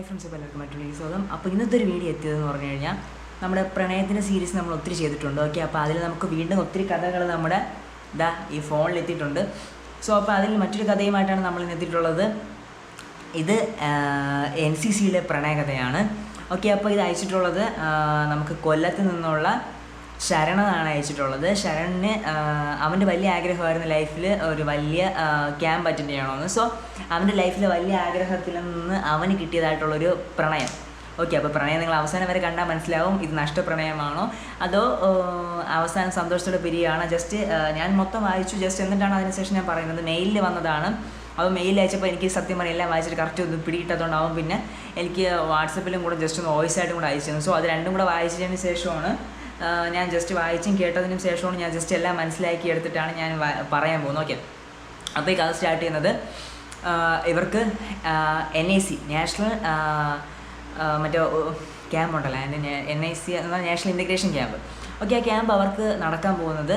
Hi friends എല്ലാവർക്കും മറ്റുള്ള സ്വാഗതം. അപ്പോൾ ഇന്നത്തെ ഒരു വീഡിയോ എത്തിയതെന്ന് പറഞ്ഞു കഴിഞ്ഞാൽ നമ്മുടെ പ്രണയത്തിന്റെ സീരീസ് നമ്മൾ ഒത്തിരി ചെയ്തിട്ടുണ്ട്. ഓക്കെ അപ്പോൾ അതിൽ നമുക്ക് വീണ്ടും ഒത്തിരി കഥകൾ നമ്മുടെ ഇതാ ഈ ഫോണിൽ എത്തിയിട്ടുണ്ട്. സോ അപ്പോൾ അതിൽ മറ്റൊരു കഥയുമായിട്ടാണ് നമ്മൾ ഇന്ന് എത്തിയിട്ടുള്ളത്. ഇത് എൻ സി സിയിലെ പ്രണയകഥയാണ്. ഓക്കെ അപ്പോൾ ഇത് അയച്ചിട്ടുള്ളത് നമുക്ക് കൊല്ലത്ത് നിന്നുള്ള ശരണനാണ് അയച്ചിട്ടുള്ളത്. ശരണിന് അവന്റെ വലിയ ആഗ്രഹമായിരുന്നു ലൈഫിൽ ഒരു വലിയ ക്യാമ്പ് അറ്റൻഡ് ചെയ്യണമെന്ന്. സോ അവന്റെ ലൈഫിലെ വലിയ ആഗ്രഹത്തിൽ നിന്ന് അവന് കിട്ടിയതായിട്ടുള്ളൊരു പ്രണയം. ഓക്കെ അപ്പോൾ പ്രണയം നിങ്ങൾ അവസാനം വരെ കണ്ടാൽ മനസ്സിലാവും ഇത് നഷ്ടപ്രണയമാണോ അതോ അവസാനം സന്തോഷത്തോടെ പിരിയുകയാണോ? ജസ്റ്റ് ഞാൻ മൊത്തം വായിച്ചു. ജസ്റ്റ് എന്നിട്ടാണ് അതിനുശേഷം ഞാൻ പറയുന്നത്. മെയിലിൽ വന്നതാണ്. അപ്പോൾ മെയിൽ അയച്ചപ്പോൾ എനിക്ക് സത്യം പറഞ്ഞാൽ എല്ലാം വായിച്ചിട്ട് കറക്റ്റ് ഒന്ന് പിടിയിട്ടതുകൊണ്ടാവും പിന്നെ എനിക്ക് വാട്സപ്പിലും കൂടെ ജസ്റ്റ് ഒന്ന് വോയിസ് ആയിട്ടും കൂടെ അയച്ചിരുന്നു. സോ അത് രണ്ടും കൂടെ വായിച്ചതിന് ശേഷമാണ് ഞാൻ ജസ്റ്റ് വായിച്ചും കേട്ടതിനും ശേഷമാണ് ഞാൻ ജസ്റ്റ് എല്ലാം മനസ്സിലാക്കി എടുത്തിട്ടാണ് ഞാൻ പറയാൻ പോകുന്നത്. ഓക്കെ അപ്പോൾ ഈ കഥ സ്റ്റാർട്ട് ചെയ്യുന്നത് ഇവർക്ക് എൻ ഐ സി നാഷണൽ മറ്റേ ക്യാമ്പ് ഉണ്ടല്ലോ അതിന്റെ എൻ ഐ സി എന്ന നാഷണൽ ഇന്റഗ്രേഷൻ ക്യാമ്പ് ഓക്കെ ആ ക്യാമ്പ് അവർക്ക് നടക്കാൻ പോകുന്നത്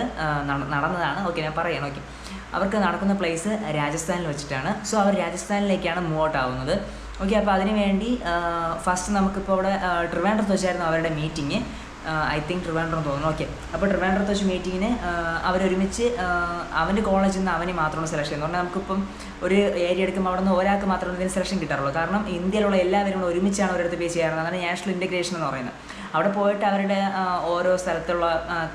നടന്നതാണ്. ഓക്കെ ഞാൻ പറയണം ഓക്കെ അവർക്ക് നടക്കുന്ന പ്ലേസ് രാജസ്ഥാനിൽ വെച്ചിട്ടാണ്. സോ അവർ രാജസ്ഥാനിലേക്കാണ് മൂവ് ഔട്ട് ആവുന്നത്. ഓക്കെ അപ്പോൾ അതിനുവേണ്ടി ഫസ്റ്റ് നമുക്കിപ്പോൾ അവിടെ ട്രിവാൻഡ്രത്ത് വെച്ചായിരുന്നു അവരുടെ മീറ്റിംഗ് ഐ തിങ്ക് ട്രിവാൻഡ്രം തോന്നുന്നു. ഓക്കെ അപ്പോൾ ട്രിവാൻഡ്രത്ത് വെച്ച് മീറ്റിങ്ങിന് അവരൊരുമിച്ച് അവന്റെ കോളേജിൽ നിന്ന് അവന് മാത്രമാണ് സെലക്ഷൻ എന്ന് പറഞ്ഞാൽ നമുക്കിപ്പം ഒരു ഏരിയ എടുക്കുമ്പോൾ അവിടെ നിന്ന് ഒരാൾക്ക് മാത്രമേ ഇതിന് സെലക്ഷൻ കിട്ടാറുള്ളൂ. കാരണം ഇന്ത്യയിലുള്ള എല്ലാവരും ഒരുമിച്ചാണ് ഒരിടത്ത് പേ ചെയ്യാറുള്ളത്. അതാണ് നാഷണൽ ഇന്റഗ്രേഷൻ എന്ന് പറയുന്നത്. അവിടെ പോയിട്ട് അവരുടെ ഓരോ സ്ഥലത്തുള്ള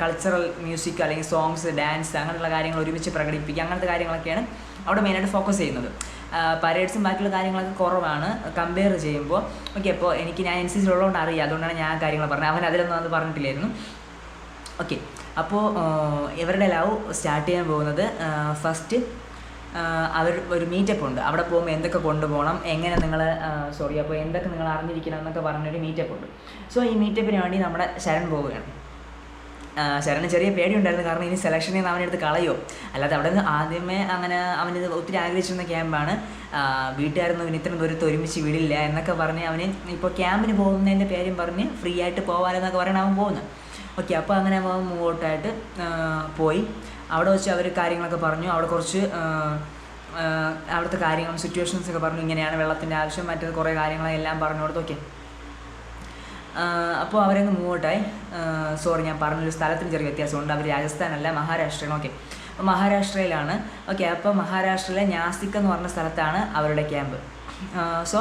കൾച്ചറൽ മ്യൂസിക് അല്ലെങ്കിൽ സോങ്സ് ഡാൻസ് അങ്ങനെയുള്ള കാര്യങ്ങൾ ഒരുമിച്ച് പ്രകടിപ്പിക്കുക അങ്ങനത്തെ കാര്യങ്ങളൊക്കെയാണ് അവിടെ മെയിനായിട്ട് ഫോക്കസ് ചെയ്യുന്നത്. പരേഡ്സും ബാക്കിയുള്ള കാര്യങ്ങളൊക്കെ കുറവാണ്. കമ്പയർ ചെയ്യുമ്പോൾ ഓക്കെ അപ്പോൾ എനിക്ക് ഞാൻ എൻ സി സിയിലുള്ളതുകൊണ്ട് അറിയാം. അതുകൊണ്ടാണ് ഞാൻ കാര്യങ്ങൾ പറഞ്ഞത്. അവൻ അതിലൊന്നും അത് പറഞ്ഞിട്ടില്ലായിരുന്നു. ഓക്കെ അപ്പോൾ ഇവരുടെ ലവ് സ്റ്റാർട്ട് ചെയ്യാൻ പോകുന്നത് ഫസ്റ്റ് അവർ ഒരു മീറ്റപ്പ് ഉണ്ട്. അവിടെ പോകുമ്പോൾ എന്തൊക്കെ കൊണ്ടുപോകണം എങ്ങനെ നിങ്ങൾ സോറി അപ്പോൾ എന്തൊക്കെ നിങ്ങൾ അറിഞ്ഞിരിക്കണം എന്നൊക്കെ പറഞ്ഞൊരു മീറ്റപ്പ് ഉണ്ട്. സോ ഈ മീറ്റപ്പിന് വേണ്ടി നമ്മുടെ ശരൺ പോവുകയാണ്. ശരണ് ചെറിയ പേടിയുണ്ടായിരുന്നു. കാരണം ഇനി സെലക്ഷനിൽ നിന്ന് അവനെടുത്ത് കളയോ? അല്ലാതെ അവിടെ നിന്ന് ആദ്യമേ അങ്ങനെ അവന് ഒത്തിരി ആഗ്രഹിച്ചിരുന്ന ക്യാമ്പാണ് വീട്ടുകാരൊന്നും ഇവന് ഇത്രയും ദൂരത്ത് ഒരുമിച്ച് വിടില്ല എന്നൊക്കെ പറഞ്ഞ് അവന് ഇപ്പോൾ ക്യാമ്പിന് പോകുന്നതിന്റെ പേരും പറഞ്ഞ് ഫ്രീ ആയിട്ട് പോകാനെന്നൊക്കെ പറയണം അവൻ പോകുന്നത് ഓക്കെ അപ്പോൾ അങ്ങനെ അവൻ മുമ്പോട്ടായിട്ട് പോയി. അവിടെ വെച്ച് അവർ കാര്യങ്ങളൊക്കെ പറഞ്ഞു. അവിടെ കുറച്ച് അവിടുത്തെ കാര്യങ്ങളും സിറ്റുവേഷൻസ് ഒക്കെ പറഞ്ഞു. ഇങ്ങനെയാണ് വെള്ളത്തിന്റെ ആവശ്യം മറ്റത് കുറേ കാര്യങ്ങളെല്ലാം പറഞ്ഞു കൊടുത്തു. ഓക്കെ അപ്പോൾ അവരങ്ങ് മൂവോട്ടായി സോറി ഞാൻ പറഞ്ഞൊരു സ്ഥലത്തിന് ചെറിയ വ്യത്യാസമുണ്ട്. അവർ രാജസ്ഥാനല്ല മഹാരാഷ്ട്രയാണ് ഓക്കെ മഹാരാഷ്ട്രയിലാണ്. ഓക്കെ അപ്പോൾ മഹാരാഷ്ട്രയിലെ നാസിക് എന്ന് പറഞ്ഞ സ്ഥലത്താണ് അവരുടെ ക്യാമ്പ് സോ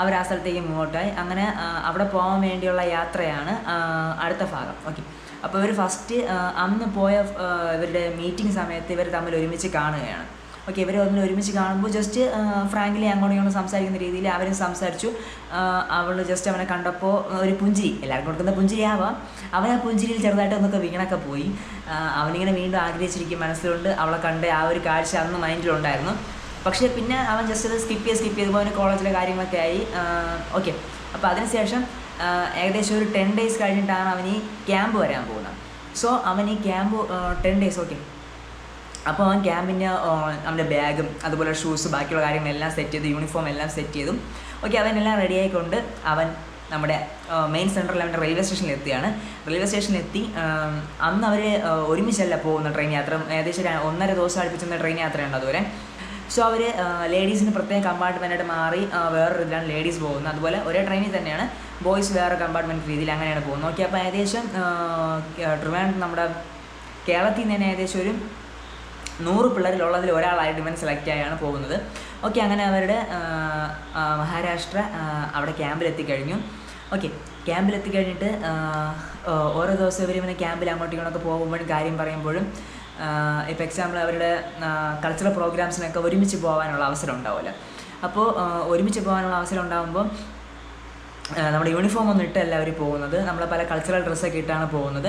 അവർ ആ സ്ഥലത്തേക്ക് മൂവോട്ടായി അങ്ങനെ അവിടെ പോകാൻ വേണ്ടിയുള്ള യാത്രയാണ് അടുത്ത ഭാഗം. ഓക്കെ അപ്പോൾ ഇവർ ഫസ്റ്റ് അന്ന് പോയ ഇവരുടെ മീറ്റിംഗ് സമയത്ത് ഇവർ തമ്മിൽ ഒരുമിച്ച് കാണുകയാണ്. ഓക്കെ ഇവർ തമ്മിൽ ഒരുമിച്ച് കാണുമ്പോൾ ജസ്റ്റ് ഫ്രാങ്ക്ലി അങ്ങോട്ടും ഇങ്ങോട്ടും സംസാരിക്കുന്ന രീതിയിൽ അവരും സംസാരിച്ചു. അവൾ ജസ്റ്റ് അവനെ കണ്ടപ്പോൾ ഒരു പുഞ്ചിരി എല്ലാവർക്കും കൊടുക്കുന്ന പുഞ്ചിരി ആവാം അവൻ ആ പുഞ്ചിരിയിൽ ചെറുതായിട്ട് ഒന്നൊക്കെ വീണൊക്കെ പോയി. അവനിങ്ങനെ വീണ്ടും ആഗ്രഹിച്ചിരിക്കും മനസ്സിലുണ്ട്. അവളെ കണ്ട് ആ ഒരു കാഴ്ച അന്ന് മൈൻഡിലുണ്ടായിരുന്നു. പക്ഷേ പിന്നെ അവൻ ജസ്റ്റ് അത് സ്കിപ്പ് ചെയ്ത് സ്കിപ്പ് ചെയ്തപ്പോൾ അവന് കോളേജിലെ കാര്യങ്ങളൊക്കെ ആയി. ഓക്കെ അപ്പോൾ അതിനുശേഷം ഏകദേശം ഒരു ടെൻ ഡേയ്സ് കഴിഞ്ഞിട്ടാണ് അവൻ ഈ ക്യാമ്പ് വരാൻ പോകുന്നത്. സോ അവൻ ഈ ക്യാമ്പ് ടെൻ ഡേയ്സ് ഓക്കെ അപ്പോൾ അവൻ ക്യാമ്പിന് അവന്റെ ബാഗും അതുപോലെ ഷൂസ് ബാക്കിയുള്ള കാര്യങ്ങളെല്ലാം സെറ്റ് ചെയ്ത് യൂണിഫോം എല്ലാം സെറ്റ് ചെയ്തും. ഓക്കെ അവനെല്ലാം റെഡി ആയിക്കൊണ്ട് അവൻ നമ്മുടെ മെയിൻ സെന്ററിൽ അവന്റെ റെയിൽവേ സ്റ്റേഷനിൽ എത്തിയാണ്. റെയിൽവേ സ്റ്റേഷനിൽ എത്തി അന്ന് അവർ ഒരുമിച്ചല്ല പോകുന്ന ട്രെയിൻ യാത്ര. ഏകദേശം ഒന്നര ദിവസം അടുപ്പിച്ചുന്ന ട്രെയിൻ യാത്രയുണ്ട് അതുവരെ. സോ അവർ ലേഡീസിന് പ്രത്യേക കമ്പാർട്ട്മെന്റായിട്ട് മാറി വേറൊരു ഇതിലാണ് ലേഡീസ് പോകുന്നത്. അതുപോലെ ഒരേ ട്രെയിനിൽ തന്നെയാണ് ബോയ്സ് വേറെ കമ്പാർട്ട്മെന്റ് രീതിയിൽ അങ്ങനെയാണ് പോകുന്നത്. ഓക്കെ അപ്പോൾ ഏകദേശം ട്രിവാൻഡ് നമ്മുടെ കേരളത്തിൽ നിന്ന് തന്നെ ഏകദേശം ഒരു നൂറ് പിള്ളേരിലുള്ളതിൽ ഒരാളായിട്ട് ഇവൻ സെലക്ട് ആയാണ് പോകുന്നത്. ഓക്കെ അങ്ങനെ അവരുടെ മഹാരാഷ്ട്ര അവിടെ ക്യാമ്പിൽ എത്തിക്കഴിഞ്ഞു ഓക്കെ ആ, ഓരോ ദിവസം ഇവർ ഇവനെ ക്യാമ്പിൽ അങ്ങോട്ടും ഇങ്ങോട്ടൊക്കെ പോകുമ്പോഴും കാര്യം പറയുമ്പോഴും ഇപ്പോൾ എക്സാമ്പിൾ അവരുടെ കൾച്ചറൽ പ്രോഗ്രാംസിനൊക്കെ ഒരുമിച്ച് പോകാനുള്ള അവസരം ഉണ്ടാവുമല്ലോ അപ്പോൾ ഒരുമിച്ച് പോകാനുള്ള അവസരം ഉണ്ടാകുമ്പോൾ നമ്മുടെ യൂണിഫോം ഒന്നും ഇട്ടല്ല അവർ പോകുന്നത്. നമ്മൾ പല കൾച്ചറൽ ഡ്രസ്സൊക്കെ ഇട്ടാണ് പോകുന്നത്.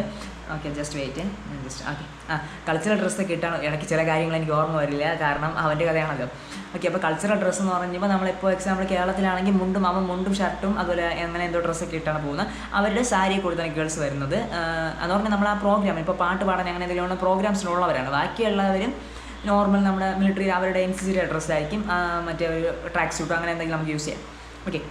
Okay just wait just okay ആ കൾച്ചറൽ ഡ്രസ്സൊക്കെ ഇട്ടാണ് ഇടയ്ക്ക് ചില കാര്യങ്ങൾ എനിക്ക് ഓർമ്മ വരില്ല. കാരണം അവന്റെ കഥയാണല്ലോ. ഓക്കെ അപ്പോൾ കൾച്ചറൽ ഡ്രസ്സ് എന്ന് പറയുമ്പോൾ നമ്മളിപ്പോൾ എക്സാമ്പിൾ കേരളത്തിലാണെങ്കിൽ മുണ്ടും അവൻ മുണ്ടും ഷർട്ടും അതുപോലെ അങ്ങനെ എന്തോ ഡ്രസ്സൊക്കെ ഇട്ടാണ് പോകുന്നത്. അവരുടെ സാരി കൊടുത്താണ് ഗേൾസ് വരുന്നത്. എന്ന് പറഞ്ഞാൽ നമ്മൾ ആ പ്രോഗ്രാം ഇപ്പോൾ പാട്ട് പാടാൻ അങ്ങനെ എന്തെങ്കിലും പ്രോഗ്രാംസിനുള്ളവരാണ് ബാക്കിയുള്ളവരും നോർമൽ നമ്മുടെ മിലിറ്ററി അവരുടെ എൻ സി സിയുടെ ഡ്രസ്സായിരിക്കും മറ്റേ ഒരു ട്രാക്ക് സ്യൂട്ട് അങ്ങനെ എന്തെങ്കിലും നമുക്ക് യൂസ് ചെയ്യാം. ഓക്കെ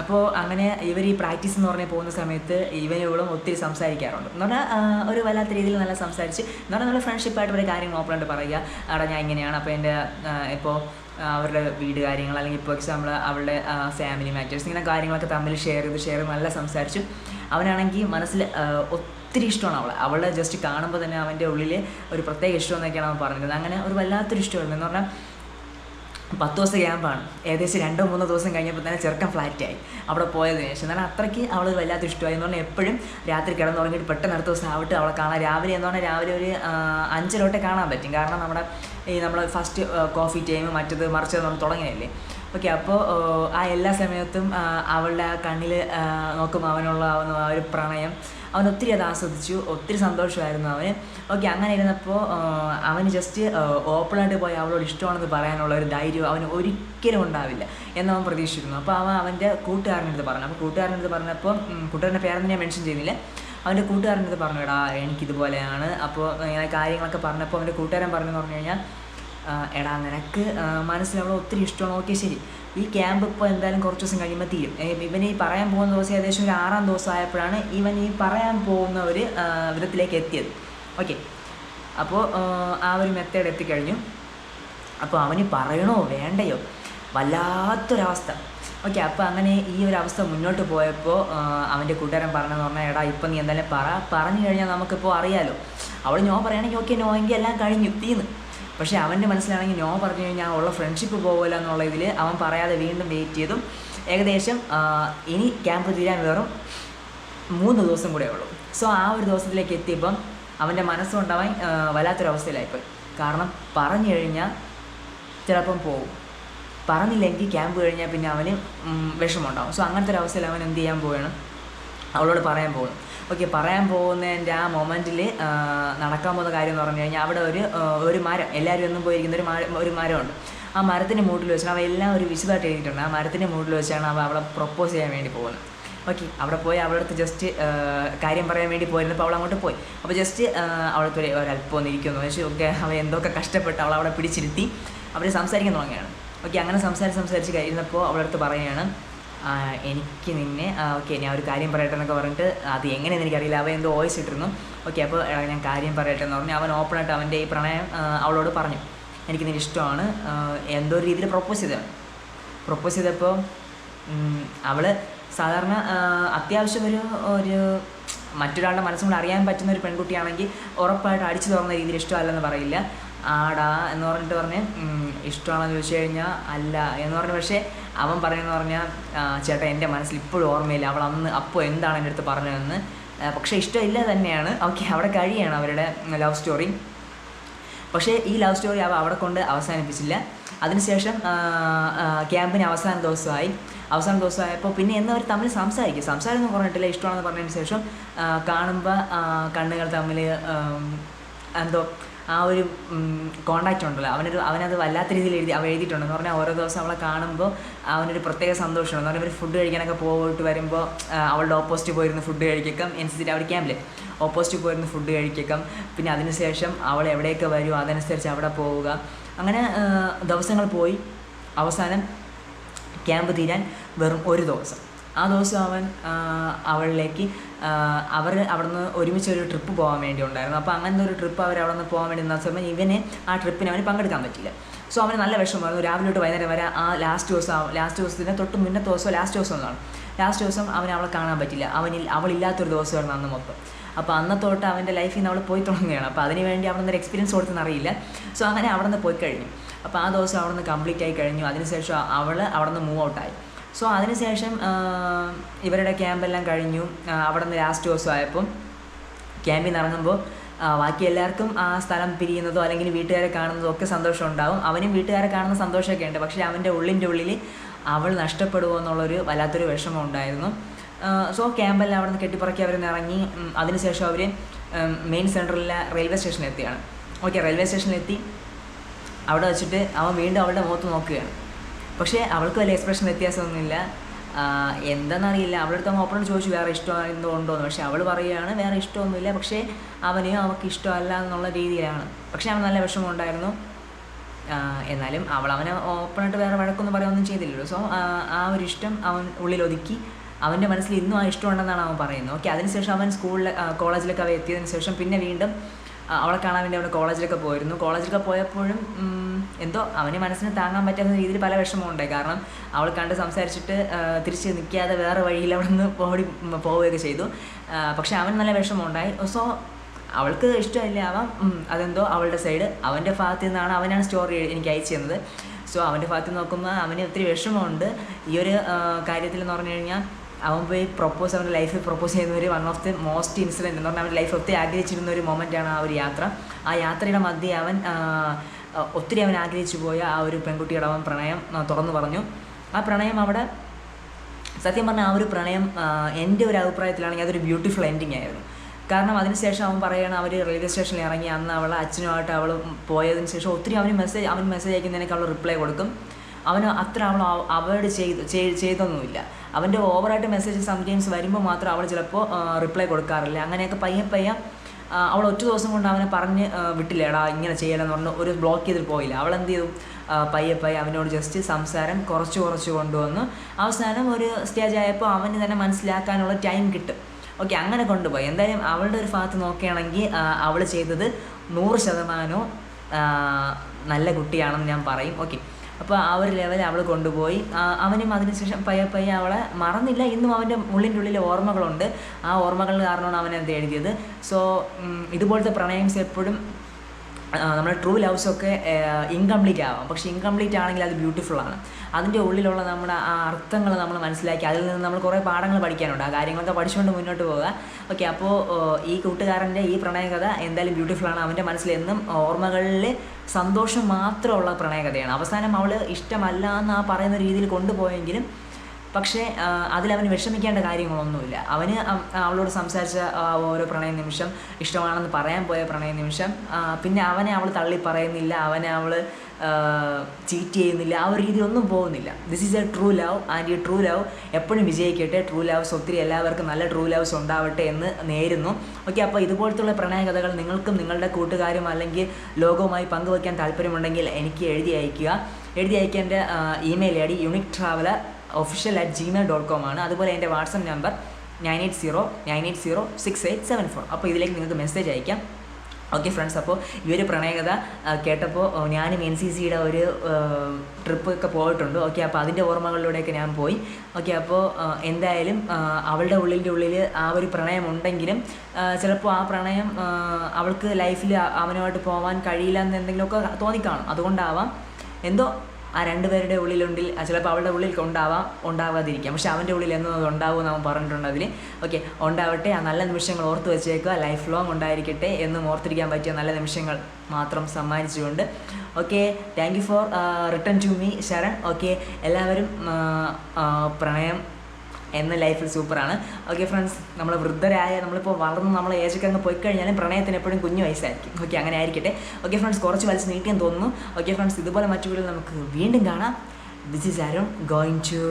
അപ്പോൾ അങ്ങനെ ഇവർ ഈ പ്രാക്ടീസ് എന്ന് പറഞ്ഞ് പോകുന്ന സമയത്ത് ഇവനോളും ഒത്തിരി സംസാരിക്കാറുണ്ട്. എന്ന് പറഞ്ഞാൽ ഒരു വല്ലാത്ത രീതിയിൽ നല്ല സംസാരിച്ച് എന്ന് പറഞ്ഞാൽ നല്ല ഫ്രണ്ട്ഷിപ്പായിട്ട് ഒരു കാര്യങ്ങൾ ഓപ്പണായിട്ട് പറയുക അവിടെ ഞാൻ ഇങ്ങനെയാണ് അപ്പോൾ എന്റെ ഇപ്പോൾ അവരുടെ വീട് കാര്യങ്ങൾ അല്ലെങ്കിൽ ഇപ്പോൾ എക്സാമ്പിൾ അവളുടെ ഫാമിലി മാറ്റേഴ്സ് ഇങ്ങനെ കാര്യങ്ങളൊക്കെ തമ്മിൽ ഷെയർ ചെയ്ത് ഷെയർ നല്ല സംസാരിച്ചു അവനാണെങ്കിൽ മനസ്സിൽ ഒത്തിരി ഇഷ്ടമാണ് അവളെ. അവളെ ജസ്റ്റ് കാണുമ്പോൾ തന്നെ അവന്റെ ഉള്ളിൽ ഒരു പ്രത്യേക ഇഷ്ടം എന്നൊക്കെയാണ് അവൻ പറഞ്ഞത് അങ്ങനെ ഒരു വല്ലാത്തൊരു ഇഷ്ടമായിരുന്നു. എന്ന് പറഞ്ഞാൽ പത്ത് ദിവസം ക്യാമ്പാണ് ഏകദേശം രണ്ടോ മൂന്നോ ദിവസം കഴിഞ്ഞപ്പോൾ തന്നെ ചെറുക്കൻ ഫ്ലാറ്റായി അവിടെ പോയതിന് ശേഷം. എന്നാൽ അത്രയ്ക്ക് അവൾ വല്ലാത്ത ഇഷ്ടമായി. എന്ന് പറഞ്ഞാൽ എപ്പോഴും രാത്രി കിടന്നു തുടങ്ങിയിട്ട് പെട്ടെന്ന് അടുത്ത ദിവസം ആവട്ടെ അവളെ കാണാൻ. രാവിലെ എന്ന് പറഞ്ഞാൽ രാവിലെ ഒരു അഞ്ചരോട്ടെ കാണാൻ പറ്റും. കാരണം നമ്മുടെ ഈ നമ്മൾ ഫസ്റ്റ് കോഫി ടൈം മറ്റത് മറിച്ചത് നമ്മൾ തുടങ്ങിയല്ലേ ഓക്കെ അപ്പോൾ ആ എല്ലാ സമയത്തും അവളുടെ ആ കണ്ണിൽ നോക്കുമ്പോൾ അവനുള്ള ആ ഒരു- പ്രണയം. അവൻ ഒത്തിരി അത് ആസ്വദിച്ചു. ഒത്തിരി സന്തോഷമായിരുന്നു അവന്. ഓക്കെ അങ്ങനെ ഇരുന്നപ്പോൾ അവന് ജസ്റ്റ് ഓപ്പണായിട്ട് പോയി അവളോട് ഇഷ്ടമാണെന്ന് പറയാനുള്ള ഒരു ധൈര്യം അവന് ഒരിക്കലും ഉണ്ടാവില്ല എന്നവൻ പ്രതീക്ഷിക്കുന്നു അപ്പോൾ അവൻ അവന്റെ കൂട്ടുകാരനടുത്ത് പറഞ്ഞു. അപ്പോൾ കൂട്ടുകാരനടുത്ത് പറഞ്ഞപ്പോൾ കൂട്ടുകാരന്റെ പേരൊന്നും ഞാൻ മെൻഷൻ ചെയ്യുന്നില്ല. അവന്റെ കൂട്ടുകാരനടുത്ത് പറഞ്ഞു എടാ എനിക്കിതുപോലെയാണ്. അപ്പോൾ ഇങ്ങനെ കാര്യങ്ങളൊക്കെ പറഞ്ഞപ്പോൾ അവന്റെ കൂട്ടുകാരൻ പറഞ്ഞെന്ന് പറഞ്ഞു കഴിഞ്ഞാൽ എടാ നിനക്ക് മനസ്സിൽ ഒത്തിരി ഇഷ്ടമാണ്. ഓക്കെ ശരി. ഈ ക്യാമ്പ് ഇപ്പോൾ എന്തായാലും കുറച്ച് ദിവസം കഴിയുമ്പോൾ തീരും. ഇവൻ ഈ പറയാൻ പോകുന്ന ദിവസം ഏകദേശം ഒരു ആറാം ദിവസം ആയപ്പോഴാണ് ഇവൻ ഈ പറയാൻ പോകുന്ന ഒരു വിധത്തിലേക്ക് എത്തിയത്. ഓക്കെ. അപ്പോൾ ആ ഒരു മെത്തേഡ് എത്തിക്കഴിഞ്ഞു. അപ്പോൾ അവന് പറയണോ വേണ്ടയോ? വല്ലാത്തൊരവസ്ഥ. ഓക്കെ അപ്പോൾ അങ്ങനെ ഈ ഒരു അവസ്ഥ മുന്നോട്ട് പോയപ്പോൾ അവന്റെ കൂട്ടുകാരൻ പറഞ്ഞതെന്ന് പറഞ്ഞാൽ എടാ ഇപ്പം നീ എന്തായാലും പറ പറഞ്ഞു കഴിഞ്ഞാൽ നമുക്കിപ്പോൾ അറിയാലോ. അവൾ നോ പറയുകയാണെങ്കിൽ ഓക്കെ നോ എങ്കിൽ എല്ലാം കഴിഞ്ഞു തീന്ന് പക്ഷേ അവന്റെ മനസ്സിലാണെങ്കിൽ നോ പറഞ്ഞു കഴിഞ്ഞാൽ ഉള്ള ഫ്രണ്ട്ഷിപ്പ് പോകില്ല എന്നുള്ള ഇതിൽ അവൻ പറയാതെ വീണ്ടും വെയിറ്റ് ചെയ്തും. ഏകദേശം ഇനി ക്യാമ്പ് തീരാൻ വെറും മൂന്ന് ദിവസം കൂടെ ഉള്ളൂ. സോ ആ ഒരു ദിവസത്തിലേക്ക് എത്തിയപ്പം അവന്റെ മനസ്സുകൊണ്ടവൻ ആ, വല്ലാത്തൊരവസ്ഥയിലായിപ്പോയി. കാരണം പറഞ്ഞു കഴിഞ്ഞാൽ ചിലപ്പം പോകും പറഞ്ഞില്ലെങ്കിൽ ക്യാമ്പ് കഴിഞ്ഞാൽ പിന്നെ അവന് വിഷമമുണ്ടാവും. സോ അങ്ങനത്തെ ഒരു അവസ്ഥയിൽ അവൻ എന്ത് ചെയ്യാൻ പോവുകയാണ്? അവളോട് പറയാൻ പോകുന്നു ഓക്കെ പറയാൻ പോകുന്നതിന്റെ ആ മൊമെന്റിൽ നടക്കാൻ പോകുന്ന കാര്യം എന്ന് പറഞ്ഞു കഴിഞ്ഞാൽ അവിടെ ഒരു ഒരു മരം എല്ലാവരും ഒന്നും പോയിരിക്കുന്ന ഒരു മരം ഒരു മരമുണ്ട്. ആ മരത്തിന്റെ മൂട്ടിൽ വെച്ചാണ് അവ എല്ലാം ഒരു വിശദമായിട്ട് എഴുതിയിട്ടുണ്ട്. ആ മരത്തിന്റെ മൂട്ടിൽ വെച്ചാണ് അവ അവളെ പ്രൊപ്പോസ് ചെയ്യാൻ വേണ്ടി പോകുന്നത്. ഓക്കെ അവിടെ പോയി അവളടുത്ത് ജസ്റ്റ് കാര്യം പറയാൻ വേണ്ടി പോയിരുന്നപ്പോൾ അവൾ അങ്ങോട്ട് പോയി. അപ്പോൾ ജസ്റ്റ് അവൾക്ക് ഒരു ഒരല്പം ഒന്ന് ഇരിക്കുന്നു വെച്ച് ഓക്കെ അവ എന്തൊക്കെ കഷ്ടപ്പെട്ട് അവൾ അവിടെ പിടിച്ചിരുത്തി. അവർ സംസാരിക്കാൻ തുടങ്ങിയാണ് ഓക്കെ അങ്ങനെ സംസാരിച്ച് സംസാരിച്ച് കഴിയുന്നപ്പോൾ അവളടുത്ത് പറയുകയാണ് എനിക്ക് നിന്നെ ഓക്കെ ഞാൻ ഒരു കാര്യം പറയട്ടെ എന്നൊക്കെ പറഞ്ഞിട്ട് അത് എങ്ങനെയെന്ന് എനിക്കറിയില്ല. അവൻ എന്തോ വോയിസ് ഇട്ടിരുന്നു. ഓക്കെ അപ്പോൾ ഞാൻ കാര്യം പറയട്ടെ എന്ന് പറഞ്ഞു. അവൻ ഓപ്പണായിട്ട് അവന്റെ ഈ പ്രണയം അവളോട് പറഞ്ഞു. എനിക്ക് നിന്നെ ഇഷ്ടമാണ്. എന്തോ ഒരു രീതിയിൽ പ്രൊപ്പോസ് ചെയ്തതാണ് പ്രൊപ്പോസ് ചെയ്തപ്പോൾ അവൾ സാധാരണ അത്യാവശ്യം ഒരു ഒരു മറ്റൊരാളുടെ മനസ്സും കൂടെ അറിയാൻ പറ്റുന്ന ഒരു പെൺകുട്ടിയാണെങ്കിൽ ഉറപ്പായിട്ട് അടിച്ചു തുറന്ന രീതിയിൽ ഇഷ്ടമല്ലെന്ന് പറയില്ല. ആടാ എന്ന് പറഞ്ഞിട്ട് പറഞ്ഞ് ഇഷ്ടമാണെന്ന് ചോദിച്ചു കഴിഞ്ഞാൽ അല്ല എന്ന് പറഞ്ഞു. പക്ഷേ അവൻ പറയുന്നത് പറഞ്ഞാൽ ചേട്ടൻ ചേട്ടാ എന്റെ മനസ്സിൽ ഇപ്പോഴും ഓർമ്മയില്ല. അവൾ അന്ന് അപ്പോൾ എന്താണ് എന്റെ അടുത്ത് പറഞ്ഞതെന്ന്. പക്ഷേ ഇഷ്ടമില്ല തന്നെയാണ്. ഓക്കെ അവിടെ കഴിയാണ് അവരുടെ ലവ് സ്റ്റോറി പക്ഷേ ഈ ലവ് സ്റ്റോറി അവ അവിടെ കൊണ്ട് അവസാനിപ്പിച്ചില്ല. അതിനുശേഷം ക്യാമ്പിന് അവസാന ദിവസമായി. അവസാന ദിവസമായപ്പോൾ പിന്നെ എന്ന് അവർ തമ്മിൽ സംസാരിക്കും. സംസാരം എന്ന് പറഞ്ഞിട്ടില്ല ഇഷ്ടമാണെന്ന് പറഞ്ഞതിന് ശേഷം കാണുമ്പോൾ കണ്ണുകൾ തമ്മിൽ എന്തോ ആ ഒരു കോണ്ടാക്റ്റ് ഉണ്ടല്ലോ. അവനൊരു അവനത് വല്ലാത്ത രീതിയിൽ എഴുതി അവ എഴുതിയിട്ടുണ്ടെന്ന് പറഞ്ഞാൽ ഓരോ ദിവസം അവളെ കാണുമ്പോൾ അവനൊരു പ്രത്യേക സന്തോഷമാണ്. എന്ന് പറഞ്ഞാൽ ഇവർ ഫുഡ് കഴിക്കാനൊക്കെ പോയിട്ട് വരുമ്പോൾ അവളുടെ ഓപ്പോസിറ്റ് പോയിരുന്ന് ഫുഡ് കഴിക്കാം എൻ സി അവിടെ ക്യാമ്പിൽ ഓപ്പോസിറ്റ് പോയിരുന്ന് ഫുഡ് കഴിക്കാം പിന്നെ അതിനുശേഷം അവൾ എവിടെയൊക്കെ വരും അതനുസരിച്ച് അവിടെ പോവുക. അങ്ങനെ ദിവസങ്ങൾ പോയി. അവസാനം ക്യാമ്പ് തീരാൻ വെറും ഒരു ദിവസം. ആ ദിവസം അവൻ അവളിലേക്ക് അവർ അവിടുന്ന് ഒരുമിച്ച് ഒരു ട്രിപ്പ് പോകാൻ വേണ്ടി ഉണ്ടായിരുന്നു അപ്പോൾ അങ്ങനത്തെ ഒരു ട്രിപ്പ് അവർ അവിടെ നിന്ന് പോകാൻ വേണ്ടി നിന്ന സമയം ഇവനെ ആ ട്രിപ്പിന് അവന് പങ്കെടുക്കാൻ പറ്റില്ല. സോ അവന് നല്ല വിഷമമായിരുന്നു രാവിലെ തൊട്ട് വൈകുന്നേരം വരെ ആ ലാസ്റ്റ് ദിവസം ലാസ്റ്റ് ദിവസത്തിന് തൊട്ട് മുന്നത്തെ ദിവസം ലാസ്റ്റ് ദിവസം എന്നാണ്. ലാസ്റ്റ് ദിവസം അവൻ അവളെ കാണാൻ പറ്റില്ല. അവനിൽ അവളില്ലാത്തൊരു ദിവസമായിരുന്നു അന്ന് മൊത്തം. അപ്പോൾ അന്നത്തോട്ട് അവന്റെ ലൈഫിൽ നിന്ന് അവൾ പോയി തുടങ്ങുകയാണ്. അപ്പോൾ അതിന് വേണ്ടി അവിടെ നിന്ന് ഒരു എക്സ്പീരിയൻസ് കൊടുത്തെന്ന് അറിയില്ല. സോ അങ്ങനെ അവിടെ നിന്ന് പോയി കഴിഞ്ഞു. അപ്പോൾ ആ ദിവസം അവിടെ നിന്ന് കംപ്ലീറ്റ് ആയി കഴിഞ്ഞു. അതിനുശേഷം അവൾ അവിടെ നിന്ന് മൂവ് ഔട്ടായി സോ അതിനുശേഷം ഇവരുടെ ക്യാമ്പെല്ലാം കഴിഞ്ഞു. അവിടെ നിന്ന് ലാസ്റ്റ് ദിവസം ആയപ്പം ക്യാമ്പിൽ നിന്ന് ഇറങ്ങുമ്പോൾ ബാക്കി എല്ലാവർക്കും ആ സ്ഥലം പിരിയുന്നതോ അല്ലെങ്കിൽ വീട്ടുകാരെ കാണുന്നതോ ഒക്കെ സന്തോഷം ഉണ്ടാവും. അവനും വീട്ടുകാരെ കാണുന്ന സന്തോഷമൊക്കെ ഉണ്ട്. പക്ഷേ അവന്റെ ഉള്ളിന്റെ ഉള്ളിൽ അവൾ നഷ്ടപ്പെടുമോ എന്നുള്ളൊരു വല്ലാത്തൊരു വിഷമം ഉണ്ടായിരുന്നു. സോ ക്യാമ്പെല്ലാം അവിടെ നിന്ന് കെട്ടിപ്പറക്കി അവരിന്ന് ഇറങ്ങി. അതിനുശേഷം അവർ മെയിൻ സെന്ററിലെ റെയിൽവേ സ്റ്റേഷനിൽ എത്തിയാണ്. ഓക്കെ റെയിൽവേ സ്റ്റേഷനിലെത്തി അവിടെ വെച്ചിട്ട് അവൻ വീണ്ടും അവളുടെ മുഖത്ത് നോക്കുകയാണ്. പക്ഷേ അവൾക്ക് വലിയ എക്സ്പ്രഷൻ വ്യത്യാസമൊന്നുമില്ല. എന്താണെന്നറിയില്ല. അവളുടെ അടുത്ത് അവൻ ചോദിച്ചു വേറെ ഇഷ്ടം എന്തോ ഉണ്ടോ എന്ന്. പക്ഷേ അവൾ പറയുകയാണ് വേറെ ഇഷ്ടമൊന്നുമില്ല. പക്ഷേ അവനെയോ അവൾക്ക് ഇഷ്ടമല്ല എന്നുള്ള രീതിയിലാണ്. പക്ഷേ അവൻ നല്ല വിഷമം ഉണ്ടായിരുന്നു എന്നാലും അവൾ അവനെ ഓപ്പണായിട്ട് വേറെ വഴക്കൊന്നും പറയുകയൊന്നും ചെയ്തില്ലല്ലോ. സോ ആ ഒരു ഇഷ്ടം അവൻ ഉള്ളിൽ ഒതുക്കി അവന്റെ മനസ്സിൽ ഇന്നും ആ ഇഷ്ടമുണ്ടെന്നാണ് അവൻ പറയുന്നത്. ഓക്കെ അതിനുശേഷം അവൻ സ്കൂളിൽ കോളേജിലൊക്കെ അവ എത്തിയതിന് ശേഷം പിന്നെ വീണ്ടും അവളെ കാണാൻ വേണ്ടി അവൻ കോളേജിലൊക്കെ പോയിരുന്നു. കോളേജിലൊക്കെ പോയപ്പോഴും എന്തോ അവന് മനസ്സിന് താങ്ങാൻ പറ്റാത്ത രീതിയിൽ പല വിഷമവും ഉണ്ടായി. കാരണം അവൾ കണ്ട് സംസാരിച്ചിട്ട് തിരിച്ച് നിൽക്കാതെ വേറെ വഴിയിൽ അവിടെ നിന്ന് ഓടി പോവുകയൊക്കെ ചെയ്തു. പക്ഷെ അവൻ നല്ല വിഷമമുണ്ടായി സോ അവൾക്ക് ഇഷ്ടമില്ല അവൻ. അതെന്തോ അവളുടെ സൈഡ്. അവന്റെ ഭാഗത്തു നിന്നാണ് അവനാണ് സ്റ്റോറി എനിക്ക് അയച്ചു തന്നത്. സോ അവന്റെ ഭാഗത്ത് നോക്കുമ്പോൾ അവന് ഒത്തിരി വിഷമമുണ്ട്. ഈ ഒരു കാര്യത്തിൽ എന്ന് പറഞ്ഞു കഴിഞ്ഞാൽ അവൻ പോയി പ്രൊപ്പോസ് അവന്റെ ലൈഫിൽ പ്രൊപ്പോസ് ചെയ്യുന്ന ഒരു one of the most incident എന്ന് പറഞ്ഞാൽ അവന്റെ ലൈഫ് ഒത്തിരി ആഗ്രഹിച്ചിരുന്ന ഒരു മൊമെന്റാണ് ആ ഒരു യാത്ര. ആ യാത്രയുടെ മധ്യേ അവൻ ഒത്തിരി അവൻ ആഗ്രഹിച്ചു പോയ ആ ഒരു പെൺകുട്ടിയുടെ അവൻ പ്രണയം തുറന്നു പറഞ്ഞു. ആ പ്രണയം അവിടെ സത്യം പറഞ്ഞാൽ ആ ഒരു പ്രണയം എന്റെ ഒരു അഭിപ്രായത്തിലാണെങ്കിൽ അതൊരു ബ്യൂട്ടിഫുൾ എൻഡിങ് ആയിരുന്നു. കാരണം അതിനുശേഷം അവൻ പറയുകയാണ് അവർ റെയിൽവേ സ്റ്റേഷനിൽ ഇറങ്ങി അന്ന് അവൾ അച്ഛനുമായിട്ട് അവൾ പോയതിന് ശേഷം ഒത്തിരി അവന് മെസ്സേജ് അവൻ മെസ്സേജ് അയക്കുന്നതിനൊക്കെ അവൾ റിപ്ലൈ കൊടുക്കും. അവന് അത്ര അവൾ അവോയ്ഡ് ചെയ്ത് ചെയ്തൊന്നുമില്ല. അവന്റെ ഓവറായിട്ട് മെസ്സേജ് സംടൈംസ് വരുമ്പോൾ മാത്രം അവൾ ചിലപ്പോൾ റിപ്ലൈ കൊടുക്കാറില്ല. അങ്ങനെയൊക്കെ പയ്യെ പയ്യെ അവൾ ഒറ്റ ദിവസം കൊണ്ട് അവനെ പറഞ്ഞ് വിട്ടില്ലേടാ ഇങ്ങനെ ചെയ്യലെന്ന് പറഞ്ഞ് ഒരു ബ്ലോക്ക് ചെയ്തിട്ട് പോയില്ല. അവൾ എന്ത് ചെയ്തു? പയ്യെ പയ്യെ അവനോട് ജസ്റ്റ് സംസാരം കുറച്ച് കുറച്ച് കൊണ്ടുവന്ന് അവസാനം ഒരു സ്റ്റേജ് ആയപ്പോൾ അവന് തന്നെ മനസ്സിലാക്കാനുള്ള ടൈം കിട്ടും. ഓക്കെ അങ്ങനെ കൊണ്ടുപോയി. എന്തായാലും അവളുടെ ഒരു ഭാഗത്ത് നോക്കുകയാണെങ്കിൽ അവൾ ചെയ്തത് നൂറ് ശതമാനവും നല്ല കുട്ടിയാണെന്ന് ഞാൻ പറയും. ഓക്കെ അപ്പോൾ ആ ഒരു ലെവലിൽ അവൾ കൊണ്ടുപോയി. അവനും അതിനുശേഷം പയ്യെ പയ്യെ അവളെ മറന്നില്ല. ഇന്നും അവന്റെ ഉള്ളിന്റെ ഉള്ളിൽ ഓർമ്മകളുണ്ട്. ആ ഓർമ്മകൾ കാരണമാണ് അവൻ എന്ത് എഴുതിയത് സോ ഇതുപോലത്തെ പ്രണയംസ് എപ്പോഴും നമ്മുടെ ട്രൂ ലവ്സ് ഒക്കെ ഇൻകംപ്ലീറ്റ് ആവാം. പക്ഷേ ഇൻകംപ്ലീറ്റ് ആണെങ്കിൽ അത് ബ്യൂട്ടിഫുൾ ആണ്. അതിന്റെ ഉള്ളിലുള്ള നമ്മുടെ ആ അർത്ഥങ്ങൾ നമ്മൾ മനസ്സിലാക്കി അതിൽ നിന്ന് നമ്മൾ കുറേ പാഠങ്ങൾ പഠിക്കാനുണ്ട്. ആ കാര്യങ്ങളൊക്കെ പഠിച്ചുകൊണ്ട് മുന്നോട്ട് പോവുക ഓക്കെ അപ്പോൾ ഈ കൂട്ടുകാരന്റെ ഈ പ്രണയകഥ എന്തായാലും ബ്യൂട്ടിഫുൾ ആണ്. അവന്റെ മനസ്സിൽ എന്നും ഓർമ്മകളിൽ സന്തോഷം മാത്രമുള്ള പ്രണയകഥയാണ്. അവസാനം അവൾ ഇഷ്ടമല്ല എന്ന് ആ പറയുന്ന രീതിയിൽ കൊണ്ടുപോയെങ്കിലും പക്ഷേ അതിലവന് വിഷമിക്കേണ്ട കാര്യങ്ങളൊന്നുമില്ല. അവന് അവളോട് സംസാരിച്ച ഓരോ പ്രണയ നിമിഷം ഇഷ്ടമാണെന്ന് പറയാൻ പോയ പ്രണയ നിമിഷം പിന്നെ അവനെ അവൾ തള്ളി പറയുന്നില്ല അവനെ അവൾ ചീറ്റ് ചെയ്യുന്നില്ല ആ ഒരു രീതിയിലൊന്നും പോകുന്നില്ല. This is a true love and ഈ ട്രൂ ലവ് എപ്പോഴും വിജയിക്കട്ടെ. ട്രൂ ലവ്സ് ഒത്തിരി എല്ലാവർക്കും നല്ല ട്രൂ ലവ്സ് ഉണ്ടാവട്ടെ എന്ന് നേരുന്നു. ഓക്കെ അപ്പോൾ ഇതുപോലത്തുള്ള പ്രണയകഥകൾ നിങ്ങൾക്കും നിങ്ങളുടെ കൂട്ടുകാരും അല്ലെങ്കിൽ ലോകവുമായി പങ്കുവയ്ക്കാൻ താല്പര്യമുണ്ടെങ്കിൽ എനിക്ക് എഴുതി അയയ്ക്കുക എഴുതി അയക്കേണ്ട email I D unique traveller official at Gmail dot com ആണ്. അതുപോലെ എന്റെ WhatsApp number nine eight zero nine eight zero six eight seven four അപ്പോൾ ഇതിലേക്ക് നിങ്ങൾക്ക് മെസ്സേജ് അയക്കാം. ഓക്കെ ഫ്രണ്ട്സ് അപ്പോൾ ഈ ഒരു പ്രണയകഥ കേട്ടപ്പോൾ ഞാനും എൻ സി സിയുടെ ഒരു ട്രിപ്പ് ഒക്കെ പോയിട്ടുണ്ട്. ഓക്കെ അപ്പോൾ അതിന്റെ ഓർമ്മകളിലൂടെയൊക്കെ ഞാൻ പോയി. ഓക്കെ അപ്പോൾ എന്തായാലും അവളുടെ ഉള്ളിന്റെ ഉള്ളിൽ ആ ഒരു പ്രണയം ഉണ്ടെങ്കിലും ചിലപ്പോൾ ആ പ്രണയം അവൾക്ക് ലൈഫിൽ അവനുമായിട്ട് പോകാൻ കഴിയില്ല എന്ന് എന്തെങ്കിലുമൊക്കെ തോന്നിക്കാണും. അതുകൊണ്ടാവാം. എന്തോ ആ രണ്ടുപേരുടെ ഉള്ളിലുണ്ടിൽ ചിലപ്പോൾ അവളുടെ ഉള്ളിൽ ഉണ്ടാവാം ഉണ്ടാവാതിരിക്കാം. പക്ഷെ അവന്റെ ഉള്ളിൽ എന്നത് ഉണ്ടാവും അവൻ പറഞ്ഞിട്ടുണ്ട് അതിൽ ഓക്കെ ഉണ്ടാവട്ടെ ആ നല്ല നിമിഷങ്ങൾ ഓർത്ത് വെച്ചേക്കുക ലൈഫ് ലോങ് ഉണ്ടായിരിക്കട്ടെ എന്നും ഓർത്തിരിക്കാൻ പറ്റിയ നല്ല നിമിഷങ്ങൾ മാത്രം സമ്മാനിച്ചുകൊണ്ട്. Okay thank you for return to me Sharan. Okay എല്ലാവരും പ്രണയം എന്ന ലൈഫിൽ സൂപ്പറാണ്. ഓക്കെ ഫ്രണ്ട്സ് നമ്മൾ വൃദ്ധരായ നമ്മളിപ്പോൾ വളർന്ന് നമ്മൾ ഏജൊക്കെ അങ്ങ് പോയി കഴിഞ്ഞാലും പ്രണയത്തിന് എപ്പോഴും കുഞ്ഞു വയസ്സായിരിക്കും. ഓക്കെ അങ്ങനെ ആയിരിക്കട്ടെ. ഓക്കെ ഫ്രണ്ട്സ് കുറച്ച് വലിച്ച് നീട്ടിയെന്ന് തോന്നുന്നു. ഓക്കെ ഫ്രണ്ട്സ് ഇതുപോലെ മറ്റു വീഡിയോ നമുക്ക് വീണ്ടും കാണാം. ദിസ് ഈസ് ആരും ഗോയിങ് ടു